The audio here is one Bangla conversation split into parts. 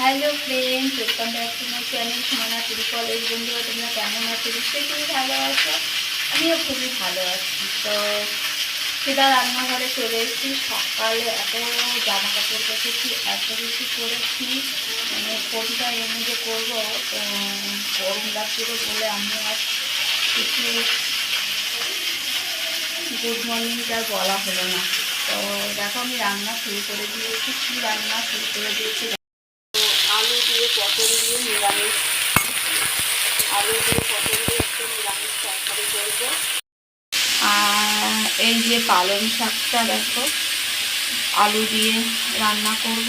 Hello friend welcome back to my channel Sumana TV college বন্ধুরা, তোমরা কেমন আছো? নিশ্চয়ই তুমি ভালো আছো। আমিও খুবই ভালো আছি। তো সেটা রান্নাঘরে চলে এসেছি। সকালে এত জামা কাপড় কেটেছি এত কিছু করেছি। মানে ফোনটা এমনি যে করব। তো গরম লাগছিল বলে আমি আর কিছু গুড মর্নিংটা বলা হলো না। তো দেখো আমি রান্না শুরু করে দিয়েছি। কী রান্না শুরু করে দিয়েছি পটল দিয়ে নিরামিষ। আলু দিয়ে পটল দিয়ে একটু নিরামিষ তরকারি করব। আর এই যে পালং শাকটা দেখো, আলু দিয়ে রান্না করব।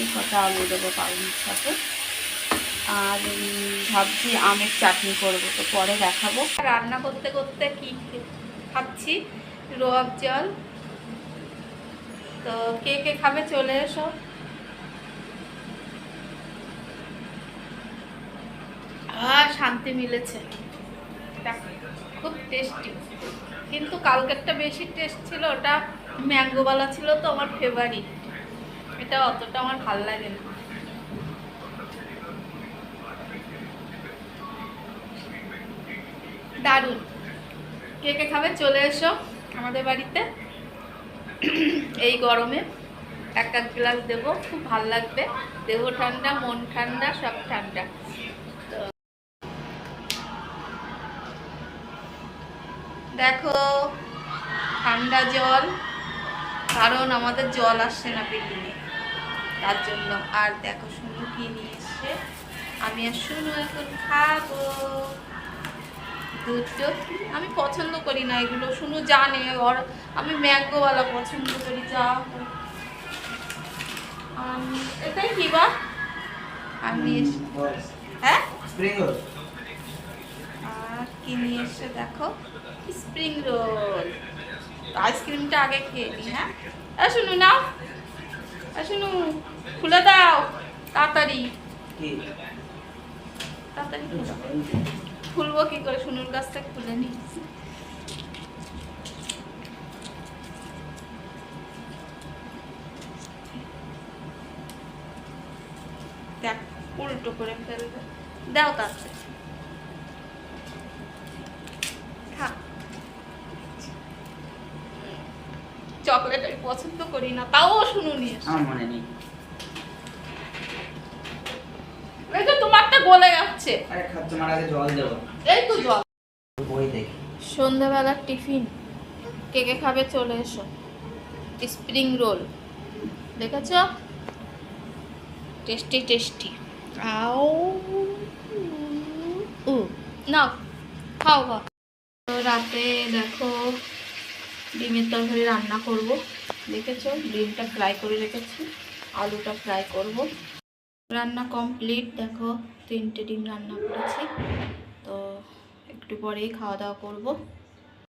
এই কটা আলু দেবো পালং শাকে। আর ভাবছি আমের চাটনি করব, তো পরে দেখাবো। রান্না করতে করতে কি খাচ্ছি? রোয়াব জল। তো কে কে খাবে চলে এসো আর শান্তি মিলেছে। খুব টেস্টি কিন্তু কালকেরটা বেশি টেস্ট ছিল, ওটা ম্যাঙ্গোওয়ালা ছিল তো আমার ফেভারিট এটা অতটা আমার ভালো লাগে না। দারুণ। কে কে খাবে চলে এসো আমাদের বাড়িতে। এই গরমে এক এক গ্লাস দেবো, খুব ভালো লাগবে। দেহ ঠান্ডা, মন ঠান্ডা, সব ঠান্ডা। দেখো ঠান্ডা জল কারণ আমাদের জল আসছে না বিল্ডিংয়ে তার জন্য আর দেখো শুনু কি নিয়ে এসছে। আমি আর শুনু এখন খাব। দুটো আমি পছন্দ করি না এগুলো। শুনু জানে ওর আমি ম্যাঙ্গোওয়ালা পছন্দ করি যা এটাই কি বা? আমি হ্যাঁ? কি নিয়ে এসছে দেখো। স্প্রিং রোল আইসক্রিমটা আগে খেয়ে নি হ্যাঁ? এ শুনু নাও। এ শুনু খুলে দাও তাড়াতাড়ি। তাড়াতাড়ি। খুলবো কি করে? শুনুর কাছ থেকে খুলে নি। দেখ উল্টো করে ফেলবে। দাও তাড়াতাড়ি। চকলেট আমি পছন্দ করি না তাও শুনুনি আমার মনে নেই। এই তো তোমারটা গলে যাচ্ছে। আরে খাচ্ছ তোমার আগে জল দেবো। এই তো জল। বই দেখি। সন্ধ্যাবেলার টিফিন। কে কে খাবে চলে এসো। Spring roll. দেখেছ? Tasty tasty. আও উ। নাও খাও খাও। রাতে দেখো ডিমের তরকারি রান্না করব। দেখেছ? ডিমটা ফ্রাই করে রেখেছি। আলুটা ফ্রাই করব। রান্না কমপ্লিট দেখো, তিনটে ডিম রান্না করেছি। তো একটু পরেই খাওয়া দাওয়া করব।